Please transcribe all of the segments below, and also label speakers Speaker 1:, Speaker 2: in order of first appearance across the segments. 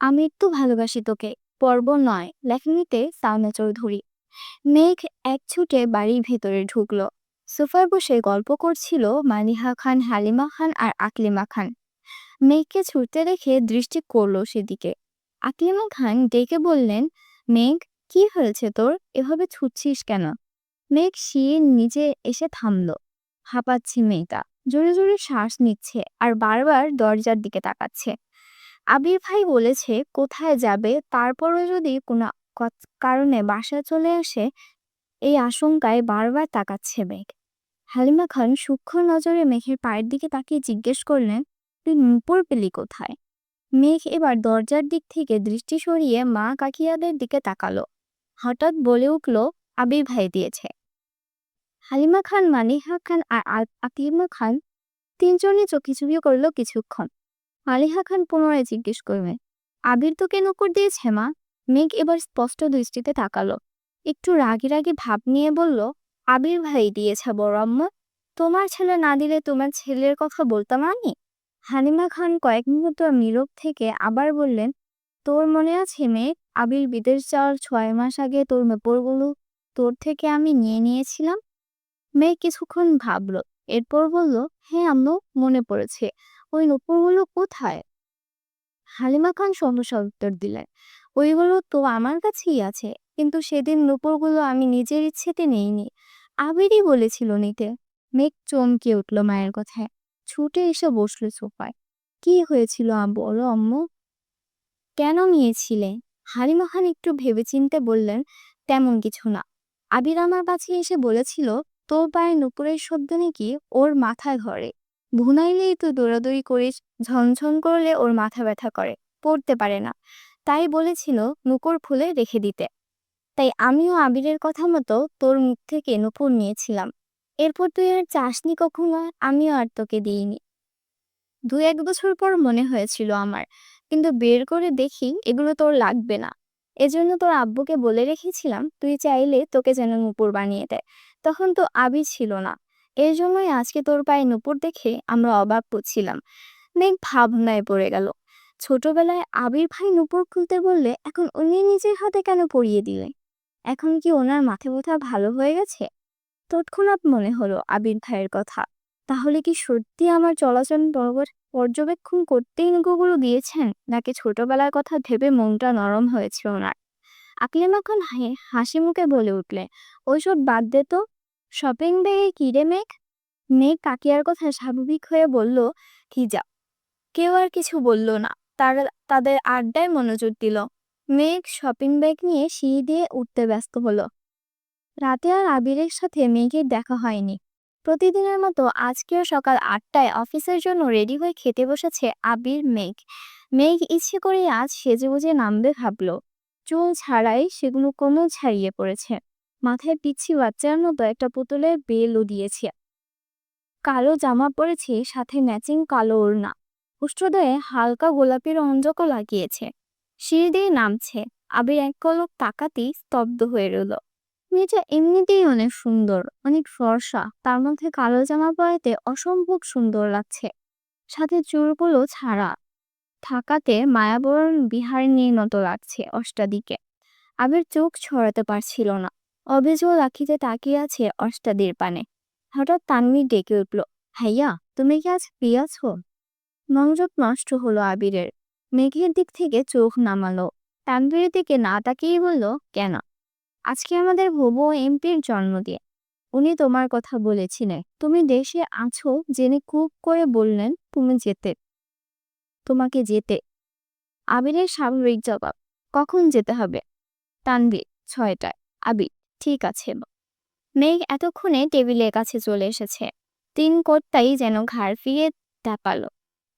Speaker 1: আমি একটু ভালোবাসি তোকে, পর্ব নয়, লেখনীতে সাউনা চৌধুরী। মেঘ এক ছুটে বাড়ির ভেতরে ঢুকলো। সোফায় বসে গল্প করছিল মালিহা খান, হালিমা খান আর আকলিমা খান। মেঘকে ছুটতে দেখে দৃষ্টি করল সেদিকে। আকলিমা খান ডেকে বললেন, মেঘ, কি হয়েছে তোর? এভাবে ছুটছিস কেন? মেঘ শিয়ে নিজে এসে থামলো। হাঁপাচ্ছে মেয়েটা, জোরে জোরে শ্বাস নিচ্ছে আর বারবার দরজার দিকে তাকাচ্ছে। আবির ভাই বলেছে, কোথায় যাবে? তারপরও যদি কোনো কারণে বাসায় চলে আসে, এই আশঙ্কায় বারবার তাকাচ্ছে মেঘ। হালিমা খান সূক্ষ্ম নজরে মেঘের পায়ের দিকে তাকিয়ে জিজ্ঞেস করলেন, তুই নুপুর পেলি কোথায়? মেঘ এবার দরজার দিক থেকে দৃষ্টি সরিয়ে মা কাকিয়াদের দিকে তাকালো। হঠাৎ বলে উঠল, আবির ভাই দিয়েছে। হালিমা খান, মানিহা খান আর আকিমা খান তিনজনই চোখি চুপি করল কিছুক্ষণ। মালিহা খান পুনরায় জিজ্ঞেস করবে আবির তোকে নকুর দিয়েছে মা? মেঘ এবার স্পষ্ট দৃষ্টিতে তাকালো, একটু রাগি রাগি ভাব নিয়ে বলল, আবির ভাই দিয়েছে বড় আম্মা। তোমার ছেলে না দিলে তোমার ছেলের কথা বলতাম আমি? হালিমা খান কয়েক মুহূর্ত নীরব থেকে আবার বললেন, তোর মনে আছে মেঘ, আবির বিদেশ যাওয়ার ছয় মাস আগে তোর মেপরগুলো তোর থেকে আমি নিয়ে নিয়েছিলাম? মেঘ কিছুক্ষণ ভাবলো, এরপর বলল হ্যাঁ আম্মু, মনে পড়েছে। ওই নুপুরগুলো কোথায়? হালিমা খান সহসা উত্তর দিলেন। ওইগুলো তো আমার কাছেই আছে, কিন্তু সেদিন নুপুরগুলো আমি নিজের ইচ্ছেতে নেইনি। আবিরই বলেছিল নিতে। মেঘ চমকে উঠল মায়ের কথায়। ছুটে এসে বসল সোফায়। কি হয়েছিল বলো আম্মু? কেন নিয়েছিলে হালিমা খান একটু ভেবেচিন্তে বললেন, তেমন কিছু না। আবির আমার কাছে এসে বলেছিল, তোর পায়ে নুপুরের শব্দ নাকি ওর মাথায় ধরে। ভুনাইলেই তো দৌড়াদৌড়ি করিস, ঝনঝন করলে ওর মাথা ব্যথা করে, পড়তে পারে না। তাই বলেছিল নুপুর ফুলে রেখে দিতে। তাই আমিও আবিরের কথা মতো তোর মুখ থেকে নুপুর নিয়েছিলাম। এরপর তুই আর চাসনি কখনো? আমিও আর তোকে দিইনি। দু এক বছর পর মনে হয়েছিল আমার, কিন্তু বের করে দেখি এগুলো তোর লাগবে না। এজন্য তোর আব্বুকে বলে রেখেছিলাম, তুই চাইলে তোকে যেন নুপুর বানিয়ে দেয়। তখন তো আবি ছিল না। এই জন্যই আজকে তোর পায়ে নুপুর দেখে আমরা অবাক হচ্ছিলাম। মেঘ ভাবনায় পড়ে গেল। ছোটবেলায় আবির ভাই নুপুর খুলতে বললে এখন উনি নিজের হাতে কেন পরিয়ে দিলে? এখন কি ওনার মাথা ব্যথা ভালো হয়ে গেছে? তৎক্ষণাৎ মনে হলো আবির ভাইয়ের কথা। তাহলে কি সত্যি আমার চলাচল বরাবর পর্যবেক্ষণ করতেই নৌকোগুলো দিয়েছেন? নাকি ছোটবেলার কথা ভেবে মনটা নরম হয়েছে ওনার? আকলিমা খান হাসি- হাসি মুখে বলে উঠলে, ওইসব বাদ দে তো। শপিং ব্যাগে কি রে মেঘ? মেঘ কাকিয়ার কথা স্বাভাবিক হয়ে বলল যা। কেউ আর কিছু বলল না। তারা, তাদের আড্ডায় মনোযোগ দিল। মেঘ শপিং ব্যাগ নিয়ে সিঁড়ি দিয়ে উঠতে ব্যস্ত হলো। রাতে আর আবিরের সাথে মেঘের দেখা হয়নি। প্রতিদিনের মতো আজকেও সকাল আটটায় অফিসের জন্য রেডি হয়ে খেতে বসেছে আবির মেঘ। মেঘ ইচ্ছে করে আজ সেজে বুঝে নামবে ভাবল। চুল ছাড়াই সেগুলো কোনো ছাড়িয়ে পড়েছে। মাথায় পিচ্ছি বাচ্চার মতো একটা পুতুলের বেলও দিয়েছে কালো জামা পরেছে, সাথে ম্যাচিং কালো ওড়না। উষ্ট্রদয়ে হালকা গোলাপি রঞ্জকও লাগিয়েছে। সিঁড়ি দিয়ে নামছে। আবির এক পলক তাকাতেই স্তব্ধ হয়ে রইল। মেয়েটা এমনিতেই অনেক সুন্দর, অনেক ফর্সা। তার মধ্যে কালো জামা পরাতে অসম্ভব সুন্দর লাগছে। সাথে চুলগুলো ছাড়া। থাকাতে মায়াবরণ বিহারিণীর মতো লাগছে অষ্টাদিকে। আবির চোখ ছড়াতে পারছিল না। অবেজল আখিতে তাকিয়ে আছে অষ্টাদির পানে। হঠাৎ তানভীর ডেকে উঠল, ভাইয়া, তুমি কি আজ ফ্রি আছো? মনোযোগ নষ্ট হলো আবিরের। মেঘের দিক থেকে চোখ নামালো। তানভীরের দিকে না তাকিয়ে বলল, কেন? আজকে আমাদের ভবু এমপির জন্মদিন। উনি তোমার কথা বলেছিলেন। তুমি দেশে আছো, জেনে খুব করে বললেন, তুমি যেতে, তোমাকে যেতে। আবিরের স্বাভাবিক জবাব, কখন যেতে হবে? তানভীর, ছয়টায়। আবির ঠিক আছে। মেঘ এতক্ষণে টেবিলের কাছে চলে এসেছে। তিন কর্তাই যেন ঘাড় ফিরিয়ে তাকালো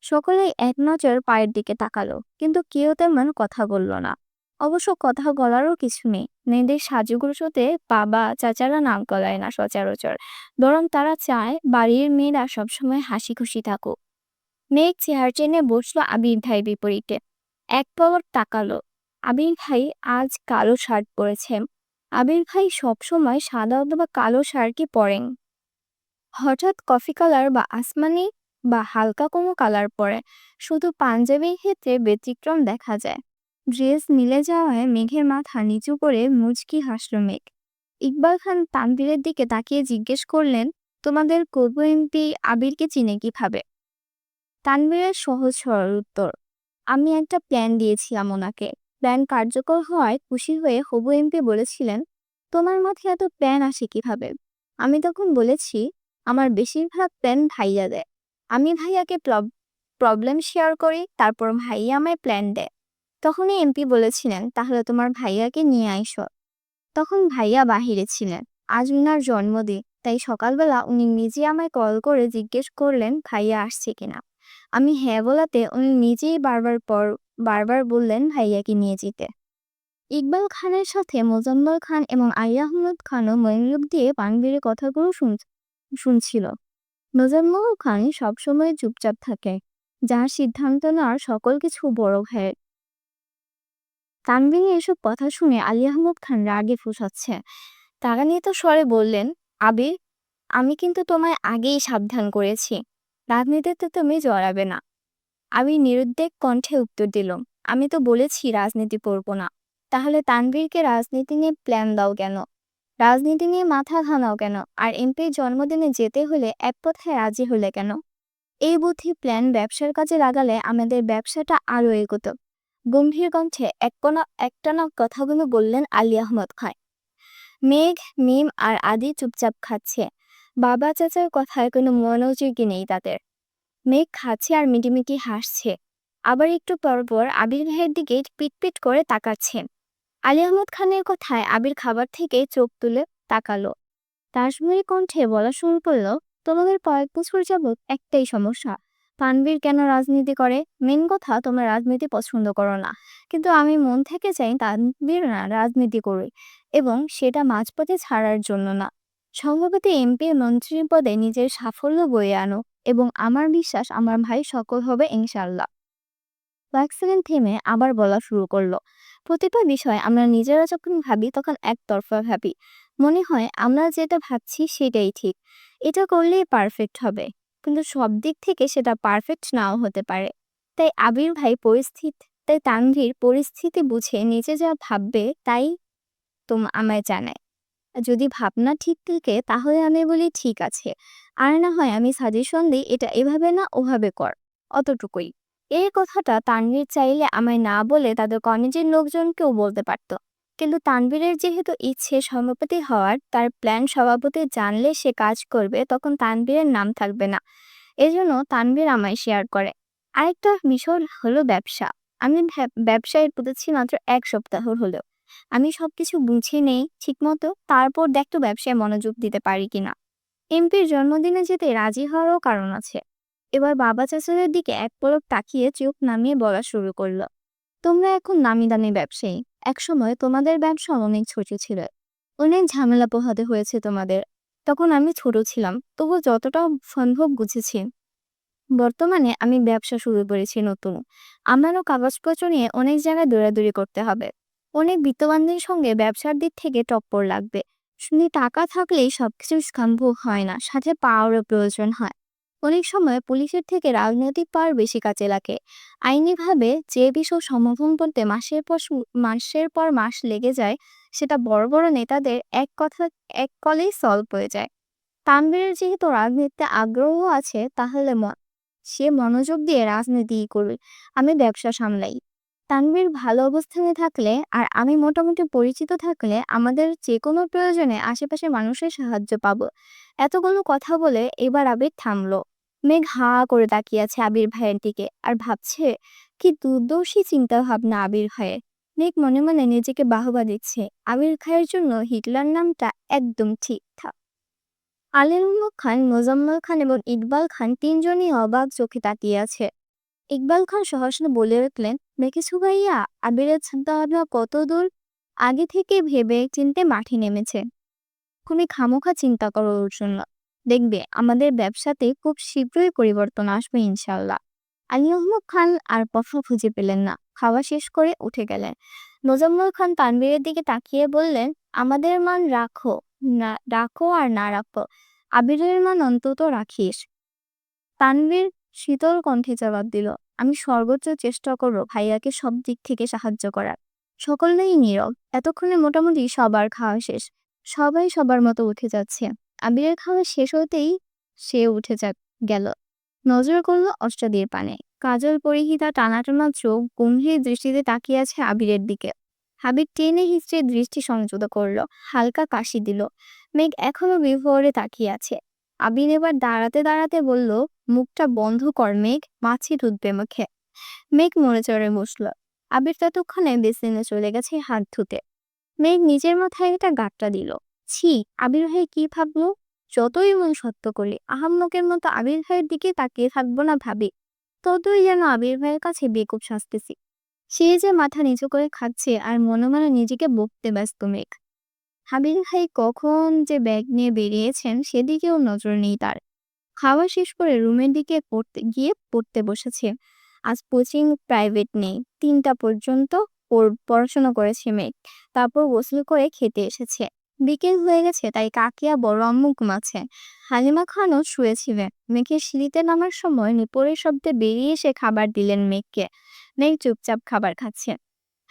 Speaker 1: সকলেই এক নজর পায়ের দিকে তাকালো, কিন্তু কেউ তেমন কথা বলল না। অবশ্য কথা বলারও কিছু নেই। মেয়েদের সাজুগুজোতে বাবা, চাচারা নাক গলায় না সচরাচর। বরং তারা চায় বাড়ির মেয়েরা সবসময় হাসি খুশি থাকুক। মেঘ চেয়ার টেনে বসল আবির ভাই বিপরীতে। এক পলক তাকালো। আবির ভাই আজ কালো শার্ট পরেছে। আবির ভাই সবসময় সাদা অথবা কালো শার্টই পরেন। হঠাৎ কফি কালার বা আসমানি বা হালকা কোনো কালার পরে, শুধু পাঞ্জাবির ক্ষেত্রে ব্যতিক্রম দেখা যায়। ড্রেস মিলে যাওয়ায় মেঘের মাথা নিচু করে মুচকি হাসল মেঘ। ইকবাল খান তানভীরের দিকে তাকিয়ে জিজ্ঞেস করলেন, তোমাদের কবু এমপি আবিরকে চিনে কীভাবে? তানভীরের সহজ সরল উত্তর, আমি একটা প্ল্যান দিয়েছিলাম ওনাকে। প্ল্যান কার্যকর হওয়ায় খুশি হয়ে হবু এমপি বলেছিলেন, তোমার মাথায় এত প্ল্যান আসে কীভাবে? আমি তখন বলেছি, আমার বেশিরভাগ প্ল্যান ভাইয়া দেয় আমি ভাইয়াকে প্রবলেম শেয়ার করি, তারপর ভাইয়া আমায় প্ল্যান দেয়। তখনই এমপি বলেছিলেন, তাহলে তোমার ভাইয়াকে নিয়ে আইসো। তখন ভাইয়া বাহিরে ছিলেন। আজ উনার জন্মদিন, তাই সকালবেলা উনি নিজে আমায় কল করে জিজ্ঞেস করলেন, ভাইয়া আসছে কিনা? আমি হ্যাঁ বলাতে উনি নিজেই বারবার পর বারবার বললেন ভাইয়াকে নিয়ে যেতে। ইকবাল খানের সাথে মোজাম্মল খান এবং আলিয়া আহমদ খানও মনোযোগ দিয়ে পানবীরের কথাগুলো শুন শুনছিল। মোজাম্মল খান সবসময় চুপচাপ থাকে, যার সিদ্ধান্ত নেওয়ার সকল কিছু বড় ভাইয়ের। তানবিনী এসব কথা শুনে আলী আহমদ খান রাগে ফুসাচ্ছে। তো স্বরে বললেন, আবির, আমি কিন্তু তোমায় আগেই সাবধান করেছি। রাজনীতিতে তুমি জড়াবে না। আমি নিরুদ্বেগ কণ্ঠে উত্তর দিল আমি তো বলেছি রাজনীতি পড়ব না। তাহলে তানভীরকে রাজনীতি নিয়ে প্ল্যান দাও কেন? রাজনীতি নিয়ে মাথা ঘামাও কেন? আর এমপির জন্মদিনে যেতে হলে এক কথায় রাজি হলে কেন? এই বুদ্ধি প্ল্যান ব্যবসার কাজে লাগালে আমাদের ব্যবসাটা আরও এগোতো। গম্ভীর কণ্ঠে একপনা, একটানা কথাগুলো বললেন আলী আহমদ খান মেঘ, মিম আর আদি চুপচাপ খাচ্ছে। বাবা চাচার কথায় কোনো মনোযোগী নেই তাদের। মেঘ খাচ্ছে আর মিটিমিটি হাসছে। আবার একটু পর পর আবির ভাইয়ের দিকে পিটপিট করে তাকাচ্ছে। আলী আহমদ খানের কথায় আবির খাবার থেকে চোখ তুলে তাকালো। তাসময়ী কণ্ঠে বলা শুরু করল, তোমাদের কয়েক বছর যাবৎ একটাই সমস্যা। তানভীর কেন রাজনীতি করে? মেন কথা, তোমরা রাজনীতি পছন্দ করো না। কিন্তু আমি মন থেকে চাই তানভীর না রাজনীতি করে এবং সেটা মাঝপথে ছাড়ার জন্য না। সম্ভবত এমপি মন্ত্রী পদে নিজের সাফল্য বয়ে আনো এবং আমার বিশ্বাস আমার ভাই সকল হবে ইনশাল্লাহ। কয়েক সেকেন্ড থেমে আবার বলা শুরু করল। প্রতিটা বিষয় আমরা নিজেরা যখন ভাবি তখন একতরফা ভাবি। মনে হয় আমরা যেটা ভাবছি সেটাই ঠিক। এটা করলেই পারফেক্ট হবে। কিন্তু সব দিক থেকে সেটা পারফেক্ট নাও হতে পারে। তাই আবির ভাই পরিস্থিতি, তাই তানভীর পরিস্থিতি বুঝে নিজে যা ভাববে তাই তোম, আমায় জানায়। যদি ভাবনা ঠিক থাকে, তাহলে আমি বলি ঠিক আছে। আর না হয় আমি সাজেশন দিই, এটা এভাবে না, ওভাবে কর। অতটুকুই। এই কথাটা তানভীর চাইলে আমায় না বলে তাদের কলেজের লোকজনকেও বলতে পারত। কিন্তু তানভীরের যেহেতু ইচ্ছে সভাপতি হওয়ার, তার প্ল্যান সভাপতি জানলে সে কাজ করবে, তখন তানভীরের নাম থাকবে না। এজন্য তানভীর আমায় শেয়ার করে। আরেকটা বিষয় হলো ব্যবসা। আমি ব্যবসায় পুঁতেছি মাত্র এক সপ্তাহ হলেও। আমি সবকিছু বুঝে নেই ঠিকমতো তারপর দেখতো ব্যবসায় মনোযোগ দিতে পারি কিনা। এমপির জন্মদিনে যেতে রাজি হওয়ারও কারণ আছে। এবার বাবা চাচাদের দিকে এক পলক তাকিয়ে চোখ নামিয়ে বলা শুরু করল, তোমরা এখন নামি দামি ব্যবসায়ী। একসময় তোমাদের ব্যবসা অনেক ছোট ছিল। অনেক ঝামেলা পোহাতে হয়েছে তোমাদের। তখন আমি ছোট ছিলাম, তবু যতটা সম্ভব বুঝেছি। বর্তমানে আমি ব্যবসা শুরু করেছি নতুন। আমারও কাগজপত্র নিয়ে অনেক জায়গায় দৌড়াদৌড়ি করতে হবে। অনেক বিত্তবানদের সঙ্গে ব্যবসার দিক থেকে টপ্পর লাগবে। শুধু টাকা থাকলেই সবকিছু সম্ভব হয় না, সাথে পাওয়ারও প্রয়োজন হয়। অনেক সময় পুলিশের থেকে রাজনৈতিক পাওয়ার বেশি কাজে লাগে। আইনিভাবে যে বিষয় সমাধান করতে মাসের পর মাসের পর মাস লেগে যায়, সেটা বড় বড় নেতাদের এক কথা, এক কলেই সলভ হয়ে যায়। তানবীরের যেহেতু রাজনীতিতে আগ্রহ আছে, তাহলে সে মনোযোগ দিয়ে রাজনীতি করবে। আমি ব্যবসা সামলাই। তানভীর ভালো অবস্থানে থাকলে আর আমি মোটামুটি পরিচিত থাকলে আমাদের যে কোনো প্রয়োজনে আশেপাশে মানুষের সাহায্য পাবো। এতগুলো কথা বলে এবার আবির থামলো। মেঘ হা করে তাকিয়ে আছে আবির ভাইয়ের দিকে আর ভাবছে, কি দুর্দর্শী চিন্তা ভাবনা আবির ভাইয়ের। মেঘ মনে মনে নিজেকে বাহবা দিচ্ছে, আবির খায়ের জন্য হিটলার নামটা একদম ঠিকঠাক আলিমুল্লাহ খান, মোজাম্মল খান এবং ইকবাল খান তিনজনই অবাক চোখে তাকিয়ে আছে। ইকবাল খান সহসা বলে উঠলেন দেখেছ ভাইয়া আবিরের চিন্তাভাবনা কত দূর আগে থেকে ভেবে চিনতে মাঠে নেমেছে। তুমি খামোখা চিন্তা করো ওর জন্য দেখবে আমাদের ব্যবসাতে খুব শীঘ্রই পরিবর্তন আসবে ইনশাল্লাহ আলী আহমদ খান আর পফা খুঁজে পেলেন না। খাওয়া শেষ করে উঠে গেলেন। মোজাম্মল খান তানবীরের দিকে তাকিয়ে বললেন, আমাদের মান রাখো। না, রাখো আর না রাখো। আবিরের মান অন্তত রাখিস। তানবীর শীতল কণ্ঠে জবাব দিল আমি সর্বোচ্চ চেষ্টা করব ভাইয়াকে সব দিক থেকে সাহায্য করার। সকলেই নীরব। এতক্ষণে মোটামুটি সবার খাওয়া শেষ। সবাই সবার মতো উঠে যাচ্ছে। আবিরের খাওয়া শেষ হতেই সে উঠে যা, গেল। নজর করল অষ্টাদির পানে। কাজল পরিহিতা টানা টানা চোখ গম্ভীর দৃষ্টিতে তাকিয়ে আছে আবিরের দিকে। হাবির টেনে হিস্ট্রে দৃষ্টি সংযত করল। হালকা কাশি দিল। মেঘ এখনও বিভোরে তাকিয়ে আছে। আবির এবার দাঁড়াতে দাঁড়াতে বলল, মুখটা বন্ধ কর মেঘ, মাছি ঢুকবে মুখে। মেঘ মরে চড়ে বসল। আবির ততক্ষণে বেসিনে চলে গেছে হাত ধুতে। মেঘ নিজের মাথায় একটা গাট্টা দিল। ছি, আবির ভাই কি ভাবলো? যতই মন সত্য করি, আহাম্মকের মতো আবির ভাইয়ের দিকে তাকিয়ে থাকব না ভাবি। ততই যেন আবির ভাইয়ের কাছে বেকুব শাস্তেছি। সে যে মাথা নিচু করে খাচ্ছে আর মনে মনে নিজেকে বকতে ব্যস্ত মেঘ। হাবির ভাই কখন যে ব্যাগ নিয়ে বেরিয়েছেন সেদিকেও নজর নেই তার। খাওয়া শেষ করে রুমের দিকে পড়তে, গিয়ে পড়তে বসেছে। আজ কোচিং প্রাইভেট নেই। তিনটা পর্যন্ত পড়াশোনা করেছে মেঘ তারপর গোসল করে খেতে এসেছে। বিকেল হয়ে গেছে, তাই কাকিয়া বড় আম্মু ঘুমাচ্ছে। হালিমা খানও শুয়েছিলেন। মেঘের সিঁড়িতে নামার সময় নিপরের শব্দে বেরিয়ে এসে খাবার দিলেন মেঘকে মেঘ চুপচাপ খাবার খাচ্ছে।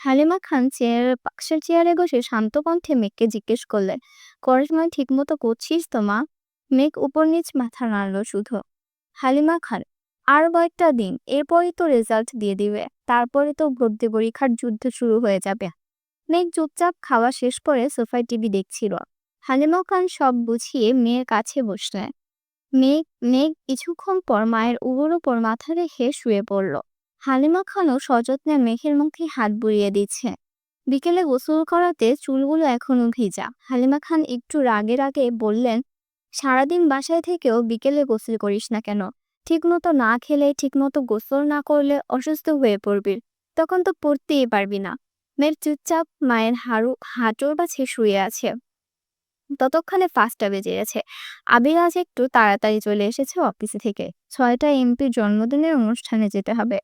Speaker 1: হালিমা খান চেয়ার পাশের চেয়ারে বসে শান্ত কণ্ঠে মেঘকে জিজ্ঞেস করলেন করেসময় ঠিক মতো করছিস তো মা? মেঘ উপর নিচ মাথা নাড়ল শুধু। হালিমা খান, আর কয়েকটা দিন, এরপরই তো রেজাল্ট দিয়ে দিবে, তারপরে তো ভর্তি পরীক্ষার যুদ্ধ শুরু হয়ে যাবে। মেঘ চুপচাপ খাওয়া শেষ করে সোফায় টিভি দেখছিল। হালিমা খান সব বুঝিয়ে মেয়ের কাছে বসলেন। মেঘ মেঘ কিছুক্ষণ পর মায়ের উবুর উপর মাথা রেখে শুয়ে পড়ল। হালিমা খানও সযত্নে মেঘের মুখে হাত বুলিয়ে দিচ্ছে। বিকেলে গোসল করাতে চুলগুলো এখনও ভিজা। হালিমা খান একটু রাগে রাগে বললেন, সারাদিন বাসায় থেকেও বিকেলে গোসল করিস না কেন? ঠিকমতো না খেলে, ঠিকমতো গোসল না করলে অসুস্থ হয়ে পড়বি। তখন তো পড়তেই পারবি না। মেয়ের চুপচাপ মায়ের হাড়ু, হাঁটুর কাছে শুয়ে আছে। ততক্ষণে পাঁচটা বেজে গেছে। আবির, আজ একটু তাড়াতাড়ি চলে এসেছে অফিসে থেকে। ছয়টা এমপির জন্মদিনের অনুষ্ঠানে যেতে হবে।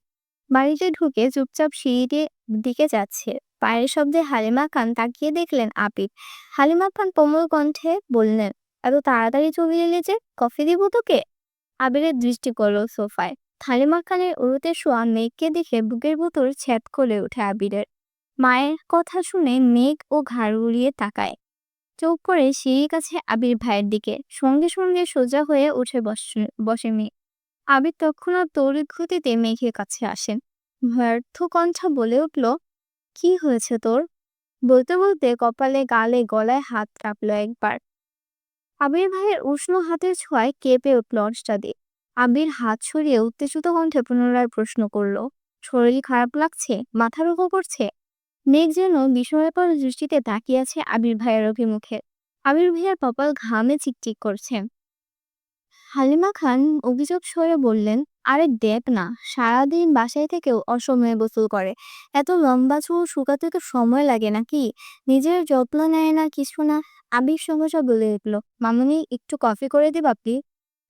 Speaker 1: বাড়িতে ঢুকে চুপচাপ সিঁড়িতে দিকে যাচ্ছে। পায়ের শব্দে হালিমা খান তাকিয়ে দেখলেন আবির হালিমা খান কোমল কণ্ঠে বললেন, এত তাড়াতাড়ি চলে এলে যে কফি দিব তোকে? আবিরের দৃষ্টি করল সোফায়। হালিমা খানের উড়ুতে শোয়া মেঘকে দেখে বুকের ভেতর ছ্যাদ করে ওঠে আবিরের। মায়ের কথা শুনে মেঘ ও ঘাড় উড়িয়ে তাকায়। চোখ করে সিঁড়ির কাছে আবির ভাইয়ের দিকে। সঙ্গে সঙ্গে সোজা হয়ে উঠে বসে বসে মেঘ। আবির তৎক্ষণাৎ তড়িৎ গতিতে মেঘের কাছে আসেন। ব্যর্থ কণ্ঠ বলে উঠল, কি হয়েছে তোর? বলতে বলতে কপালে, গালে, গলায় হাত কাঁপলো একবার। আবির ভাইয়ের উষ্ণ হাতের ছোঁয়ায় কেঁপে উঠল অষ্টাদি আবির হাত সরিয়ে উত্তেজিত কণ্ঠে পুনরায় প্রশ্ন করল, শরীর খারাপ লাগছে? মাথা রোগ করছে? মেঘ যেন বিস্ময়কর দৃষ্টিতে তাকিয়ে আছে আবির ভাইয়ের অভিমুখে। আবির ভাইয়ের কপাল ঘামে চিকচিক করছে। হালিমা খান অভিযোগ স্বরে বললেন, আরে দেখ না, সারাদিন বাসায় থেকেও অসময়ে গোসল করে। এত লম্বা চুল শুকাতে তো সময় লাগে নাকি? নিজের যত্ন নেয় না কিছু না। আবির সহসা বলে উঠল, মামুনি, একটু কফি করে দিবা আপনি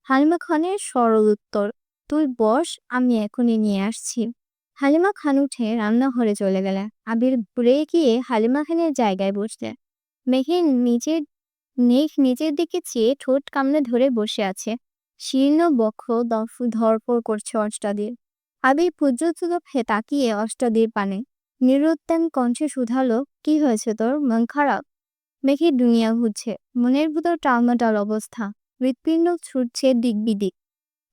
Speaker 1: হালিমা খানের সরল উত্তর, তুই বস, আমি এখনই নিয়ে আসছি। হালিমা খান উঠে রান্নাঘরে চলে গেলেন। আবির ঘুরে গিয়ে হালিমা খানের জায়গায় বসলেন মেঘের নিজের, মেঘ নিজের দিকে চেয়ে ঠোঁট কামড়ে ধরে বসে আছে। শীর্ণ বক্ষ দফ ধরপড় করছে অষ্টাদির। আবির পুজ্জোৎসুকে তাকিয়ে অষ্টাদির পানে। নিরুত্তান কণ্ঠে শুধালো, কি হয়েছে তোর? মন খারাপ? মেঘের দুনিয়া ঘুরছে। মনের ভিতর টালমাটাল অবস্থা। হৃৎপিণ্ড ছুটছে দিক বিদিক।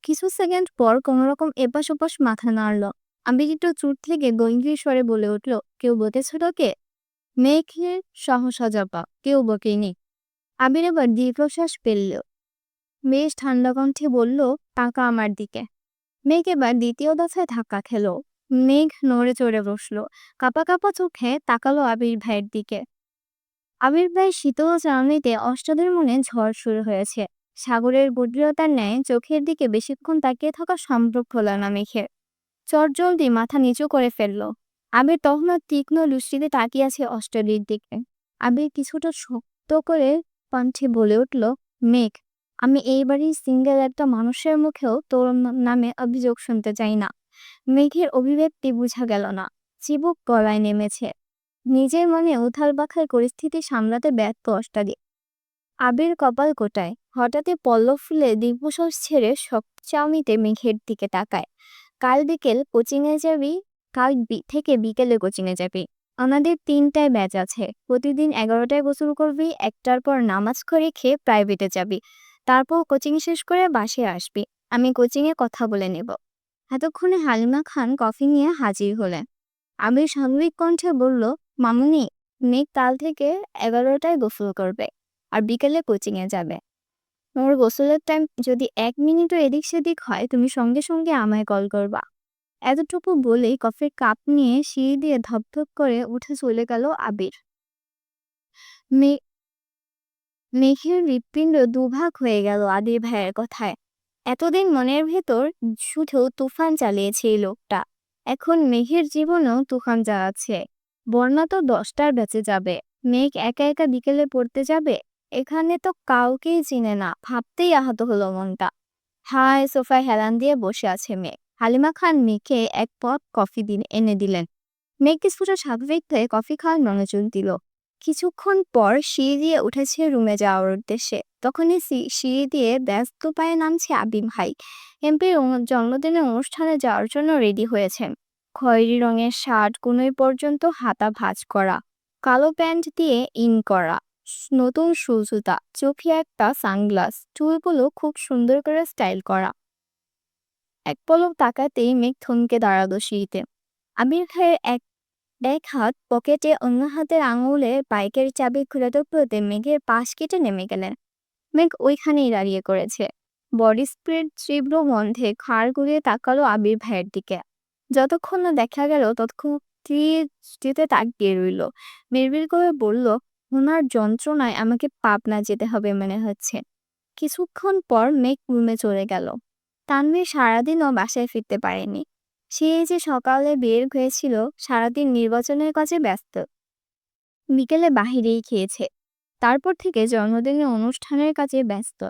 Speaker 1: কিছু সেকেন্ড পর কোনোরকম এপাশ ওপাশ মাথা নাড়ল। আবির একটু চুট থেকে গম্ভীর স্বরে বলে উঠল, কেউ বকেছ তোকে? মেঘের সহসা জপা কেউ বকেনি আবির এবার দীর্ঘশ্বাস ফেলল। বেশ ঠান্ডা কণ্ঠে বলল টাকা আমার দিকে। মেঘ এবার দ্বিতীয় দফায় ধাক্কা খেলো। মেঘ নড়ে চড়ে বসল। কাপা কাপা চোখে তাকালো আবির ভাইয়ের দিকে। আবির ভাই শীতল চাউনিতে অষ্টাদের মনে ঝড় শুরু হয়েছে। সাগরের গভীরতার ন্যায় চোখের দিকে বেশিক্ষণ তাকিয়ে থাকা সম্ভব হলো না মেঘের চটজলদি মাথা নিচু করে ফেলল। আবির তখনও তীক্ষ্ণ দৃষ্টিতে তাকিয়ে আছে অষ্টদীর দিকে। আবির কিছুটা শক্ত করে কণ্ঠে বলে উঠল, মেঘ আমি এই বাড়ির সিঙ্গেল একটা মানুষের মুখেও তোর নামে অভিযোগ শুনতে চাই না। মেঘের অভিব্যক্তি বোঝা গেল না। চিবুক গলায় নেমেছে। নিজের মনে উথাল পাখার পরিস্থিতি সামলাতে ব্যর্থ অষ্টাদি আবির কপাল কোটায়। হঠাৎই পল্লব ফুলে দীর্ঘশ্বাস ছেড়ে চাউনিতে মেঘের দিকে তাকায়। কাল বিকেল কোচিংয়ে যাবি, কাল থেকে বিকেলে কোচিংয়ে যাবি। আমাদের তিনটায় ব্যাচ আছে। প্রতিদিন এগারোটায় গোসল করবি, একটার পর নামাজ করে খেয়ে প্রাইভেটে যাবি। তারপর কোচিং শেষ করে বাসে আসবি। আমি কোচিংয়ে কথা বলে নেব। এতক্ষণে হালিমা খান কফি নিয়ে হাজির হলেন। আমি স্বাভাবিক কণ্ঠে বলল, মামুনি, মেঘ কাল থেকে এগারোটায় গোসল করবে আর বিকেলে কোচিংয়ে যাবে। ওর গোসলের টাইম যদি এক মিনিটও এদিক সেদিক হয়, তুমি সঙ্গে সঙ্গে আমায় কল করবা এতটুকু বলেই কফির কাপ নিয়ে সিঁড়ি দিয়ে ধপধপ করে উঠে চলে গেল আবির। মে- মেঘের হৃৎপিণ্ড দুভাগ হয়ে গেল আদির ভাইয়ের কথায়। এতদিন মনের ভেতর শুধু তুফান চালিয়েছে এই লোকটা। এখন মেঘের জীবনও তুফান জ্বালাচ্ছে বর্ণা তো দশটার বেঁচে যাবে। মেঘ একা একা বিকেলে পড়তে যাবে? এখানে তো কাউকেই চিনে না। ভাবতেই আহত হলো মনটা। হায়, সোফায় হেলান দিয়ে বসে আছে মেঘ। হালিমা খান মেঘকে এক পট কফি দিন এনে দিলেন। মেঘ কিছুটা স্বাভাবিক হয়ে কফি খাওয়ার মনোযোগ দিল। কিছুক্ষণ পর সিঁড়ি দিয়ে উঠেছে রুমে যাওয়ার উদ্দেশ্যে। তখনই সিঁড়ি দিয়ে ব্যস্ত পায়ে নামছে আবিম ভাই। এমপির জন্মদিনের অনুষ্ঠানে যাওয়ার জন্য রেডি হয়েছেন খয়েরি রঙের শার্ট, কোনোই পর্যন্ত হাতা ভাঁজ করা, কালো প্যান্ট দিয়ে ইন করা, নতুন শু জুতা চোখে একটা সানগ্লাস, চুলগুলো খুব সুন্দর করে স্টাইল করা। এক পলক তাকাতেই মেঘ থমকে দাঁড়াল সিঁড়িতে। আবির ভাইয়ের এক এক হাত পকেটে অন্য হাতের আঙুলে বাইকের চাবি খুলে টুকরোতে মেঘের পাশ কেটে নেমে গেলেন। মেঘ ওইখানেই দাঁড়িয়ে করেছে। বডি স্প্রেড তীব্র গন্ধে খাড় গুলিয়ে তাকালো আবির ভাইয়ের দিকে। যতক্ষণ না দেখা গেল ততক্ষণ দৃষ্টিতে তাকিয়ে রইল। বিড়বিড় করে বলল, ওনার যন্ত্রণায় আমাকে পাবনা যেতে হবে মনে হচ্ছে। কিছুক্ষণ পর মেঘ রুমে চলে গেল। তানভীর সারাদিনও বাসায় ফিরতে পারেনি। সে যে সকালে বের হয়েছিল, সারাদিন নির্বাচনের কাজে ব্যস্ত। বিকেলে বাহিরেই খেয়েছে। তারপর থেকে জন্মদিনের অনুষ্ঠানের কাজে ব্যস্ত।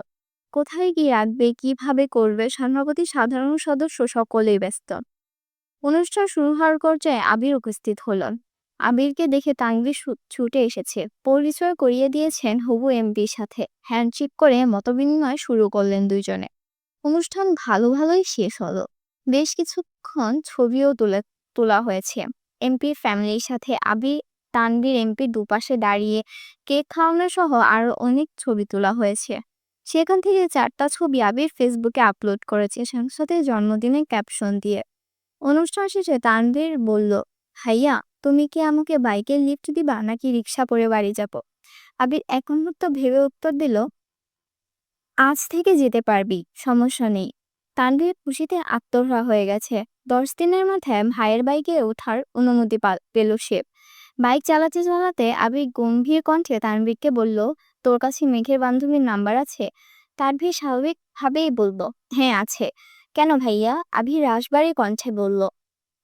Speaker 1: কোথায় কি রাখবে, কীভাবে করবে, সভাপতি, সাধারণ সদস্য সকলেই ব্যস্ত। অনুষ্ঠান শুরু হওয়ার পর্যায়ে আবির উপস্থিত হলেন। আবিরকে দেখে ছু- ছুটে এসেছে। পরিচয় করিয়ে দিয়েছেন হবু এমপির সাথে। হ্যান্ডশেক করে মতবিনিময় শুরু করলেন দুইজনে। অনুষ্ঠান ভালো ভালোই শেষ হলো। বেশ কিছুক্ষণ ছবিও তুলে, তোলা হয়েছে। এমপির ফ্যামিলির সাথে আবির তানভীর এমপির দুপাশে দাঁড়িয়ে কেক খাওয়ানো সহ আরও অনেক ছবি তোলা হয়েছে। সেখান থেকে চারটা ছবি আবির ফেসবুকে আপলোড করেছে সাথে জন্মদিনের ক্যাপশন দিয়ে। অনুষ্ঠান শেষে তানভীর বলল হাইয়া তুমি কি আমাকে বাইকে লিফট দিবা নাকি রিক্সা করে বাড়ি যাব? আবির এক মুহূর্ত ভেবে উত্তর দিল, আজ থেকে যেতে পারবি, সমস্যা নেই। তানভীর খুশিতে আত্মহরা হয়ে গেছে। দশ দিনের মাথায় ভাইয়ের বাইকে ওঠার অনুমতি পেল সে। বাইক চালাতে চালাতে আবির গম্ভীর কণ্ঠে তানভীরকে বলল, তোর কাছে মেঘের বান্ধবীর নাম্বার আছে? তানভীর স্বাভাবিকভাবেই বলল হ্যাঁ আছে। কেন ভাইয়া? আবির রাসবাড়ি কণ্ঠে বলল,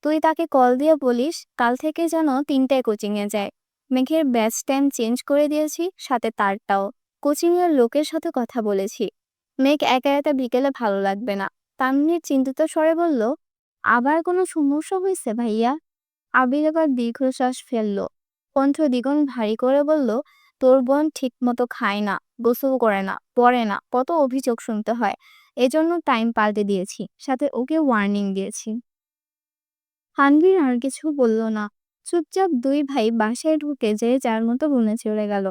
Speaker 1: তুই তাকে কল দিয়ে বলিস, কাল থেকে যেন তিনটায় কোচিংয়ে যায়। মেঘের ব্যাচ টাইম চেঞ্জ করে দিয়েছি, সাথে তারটাও। কোচিংয়ের লোকের সাথে কথা বলেছি। মেঘ একা একা বিকেলে ভালো লাগবে না। তানভীর চিন্তিত স্বরে বলল, আবার কোনো সমস্যা হয়েছে ভাইয়া? আবির এবার দীর্ঘশ্বাস ফেলল। কণ্ঠ দ্বিগুণ ভারী করে বলল, তোর বোন ঠিক মতো খায় না, গোসল করে না, পড়ে না, কত অভিযোগ শুনতে হয়। এজন্য টাইম পাল্টে দিয়েছি, সাথে ওকে ওয়ার্নিং দিয়েছি। হানভীর আর কিছু বলল না। চুপচাপ দুই ভাই বাসায় ঢুকে যে যার মতো রুমে চলে গেল।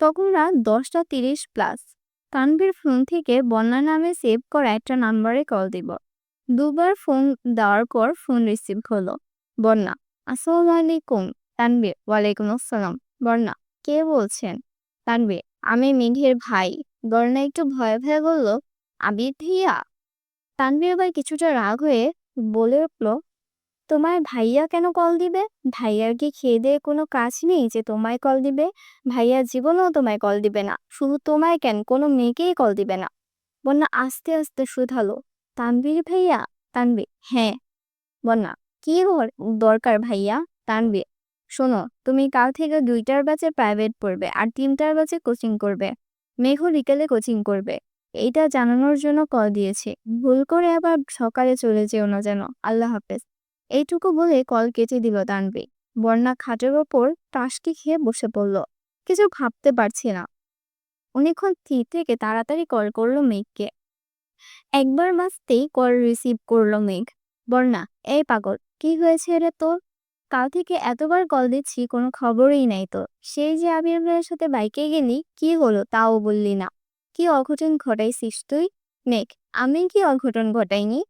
Speaker 1: তখন রাত দশটা তিরিশ প্লাস তানভীর ফোন থেকে বন্যা নামে সেভ করা একটা নাম্বারে কল দিব। দুবার ফোন দেওয়ার পর ফোন রিসিভ হলো। বন্যা, আসসালামু আলাইকুম, তানভীর, ওয়ালাইকুম আসসালাম। বন্যা, কে বলছেন? তানভীর, আমি মেঘের ভাই। বন্যা একটু ভয়ে ভয়ে বলল আবির ভাইয়া? তানভীর আবার কিছুটা রাগ হয়ে বলে উঠল তোমার ভাইয়া কেন কল দিবে? ভাইয়ার কি খেয়ে দিয়ে কোনো কাজ নেই যে তোমায় কল দিবে? ভাইয়া জীবনেও তোমায় কল দিবে না। শুধু তোমায় কেন? কোনো মেয়েকেই কল দিবে না। বন্যা আস্তে আস্তে শুধালো। তানভীর ভাইয়া? তানভীর? হ্যাঁ। বন্যা, কি দরকার ভাইয়া? তানভীর, শোনো, তুমি কাল থেকে দুইটার ব্যাচে প্রাইভেট পড়বে আর তিনটার ব্যাচে কোচিং করবে। মেঘও বিকেলে কোচিং করবে। এইটা জানানোর জন্য কল দিয়েছে। ভুল করে আবার সকালে চলে যেও না যেন। আল্লাহ হাফেজ। এইটুকু বলে কল কেটে দিল তানভীর বন্যা খাটের ওপর টাসকি খেয়ে বসে পড়ল। কিছু ভাবতে পারছি না। অনেকক্ষণ স্থির থেকে তাড়াতাড়ি কল করল মেঘকে। একবার বাজতেই কল রিসিভ করল মেঘ। বর্ণা এই পাগল, কি হয়েছে রে তোর? কাল থেকে এতবার কল দিচ্ছি, কোনো খবরই নাই তো সেই যে আবির ভাইয়ের সাথে বাইকে গেলি, কি হলো তাও বললি না। কি অঘটন ঘটাইছিস তুই? মেঘ, আমি কি অঘটন ঘটাইনি?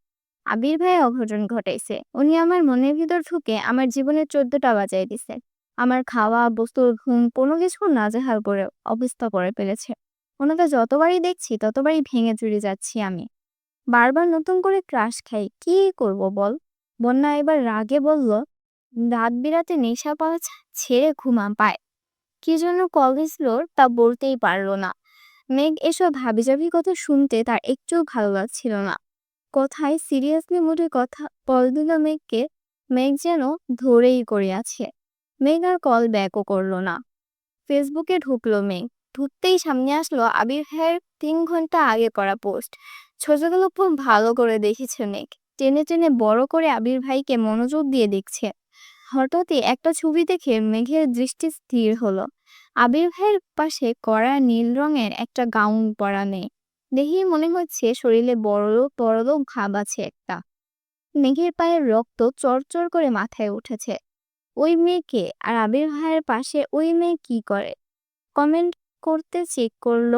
Speaker 1: আবির ভাই অঘটন ঘটাইছে। উনি আমার মনের ভিতর ঢুকে আমার জীবনের চোদ্দটা বাজাই দিছে। আমার খাওয়া, বস্তুর ঘুম, কোনো কিছু নাজেহাল করে অবস্থা করে ফেলেছে। ওনাকে যতবারই দেখছি, ততবারই ভেঙে চুরে যাচ্ছি আমি। বারবার নতুন করে ক্রাশ খাই, কি করব বল? বন্যা এবার রাগে বলল, রাত বিরাতে নেশা পাওয়া ছেড়ে ঘুমা পায়। কি জন্য কল দিছিল তা বলতেই পারল না। মেঘ এসব হাবিজাবি কথা শুনতে তার একটুও ভালো লাগছিল না। কথায় সিরিয়াসলি মুডে কথা কল দিল মেঘকে মেঘ যেন ধরেই করে আছে মেঘ আর কল ব্যাকও করল না। ফেসবুকে ঢুকলো মেঘ। ঢুকতেই সামনে আসলো আবির ভাইয়ের তিন ঘণ্টা আগে করা পোস্ট। ছোটগুলো খুব ভালো করে দেখেছে মেঘ। টেনে টেনে বড় করে আবির ভাইকে মনোযোগ দিয়ে দেখছে। হঠাৎই একটা ছবি দেখে মেঘের দৃষ্টি স্থির হলো। আবির ভাইয়ের পাশে কড়া নীল রঙের একটা গাউন পরা মেয়ে। দেখেই মনে হচ্ছে শরীরে বড় বড় ঘাম আছে একটা। মেঘের পায়ের রক্ত চরচর করে মাথায় উঠেছে। ওই মেয়েকে আর আবির ভাইয়ের পাশে ওই মেয়ে কি করে? কমেন্ট করতে চেক করল।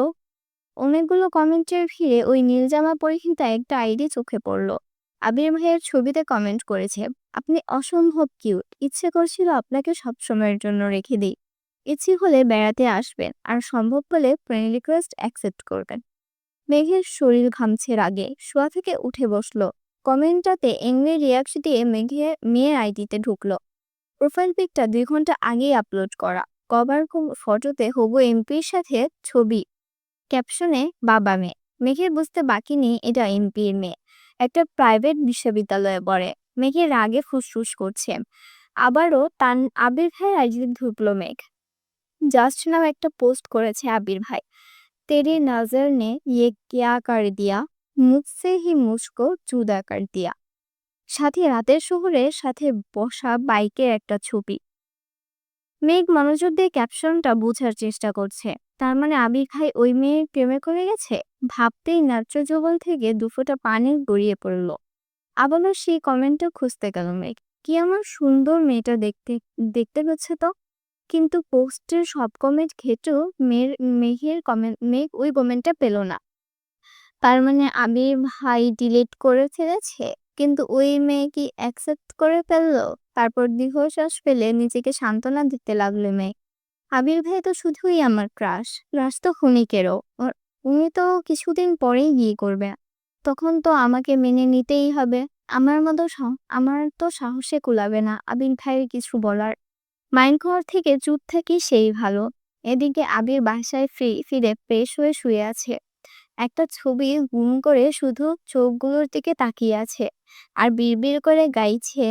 Speaker 1: অনেকগুলো কমেন্টের ভিড়ে ওই নীল জামা পরিহিতা একটা আইডি চোখে পড়ল। আবির ভাইয়ের ছবিতে কমেন্ট করেছে, আপনি অসম্ভব কিউট ইচ্ছে করছিল আপনাকে সবসময়ের জন্য রেখে দিই। ইচ্ছে হলে বেড়াতে আসবেন আর সম্ভব হলে ফ্রেন্ড রিকোয়েস্ট অ্যাকসেপ্ট করবেন। মেঘের শরীর ঘামছে রাগে শোয়া থেকে উঠে বসল। কমেন্টটাতে এমনি রিয়াক্ট দিয়ে মেঘে মেয়ের আইডিতে ঢুকলো। প্রোফাইল পিকটা দুই ঘণ্টা আগেই আপলোড করা। কভার ফটোতে হবু এমপির সাথে ছবি। ক্যাপশনে বাবা মেয়ে। মেঘের বুঝতে বাকি নেই এটা এমপির মেয়ে। একটা প্রাইভেট বিশ্ববিদ্যালয়ে পড়ে। মেঘের রাগে ফুসফুস করছে। আবারও তান, আবির ভাইয়ের আইডিতে ঢুকলো মেঘ। জাস্ট নাও একটা পোস্ট করেছে আবির ভাই। तेरी नजर ने ये क्या कर दिया মুখসে হি মুস্কো চুদা কর দিয়া সাথে রাতের শহরে সাথে বসা বাইকের একটা ছবি মেঘ মনোযোগ দিয়ে ক্যাপশনটা বোঝার চেষ্টা করছে তার মানে আবির ভাই ওই মেয়ের প্রেমে করে গেছে ভাবতেই নাট্য যুগল থেকে দুফোটা পানি গড়িয়ে পড়লো আবারও সেই কমেন্টটা খুঁজতে গেল মেঘ কি আমার সুন্দর মেয়েটা দেখতে দেখতে পাচ্ছে তো কিন্তু পোস্টের সব কমেন্ট ঘেটেও মেয়ের মেঘের কমেন্ট মেঘ ওই কমেন্টটা পেল না। তার মানে আবির ভাই ডিলিট করে ফেলেছে, কিন্তু ওই মেয়ে কি অ্যাকসেপ্ট করে ফেলল? তারপর দীর্ঘশ্বাস ফেলে নিজেকে সান্ত্বনা দিতে লাগল মেয়ে আবির ভাই তো শুধুই আমার ক্রাশ ক্রাশ তো ক্ষণিকেরও। উনি তো কিছুদিন পরেই বিয়ে করবে। তখন তো আমাকে মেনে নিতেই হবে। আমার মতো আমার তো সাহসে কুলাবে না আবির ভাইয়ের কিছু বলার। মাইন্ড ঘর থেকে চুপ থাকি সেই ভালো। এদিকে আবির বাসায় ফ্রি, ফিরে ফ্রেশ হয়ে শুয়ে আছে। একটা ছবি গুম করে শুধু চোখগুলোর দিকে তাকিয়ে আছে। আর বিড়বিড় করে গাইছে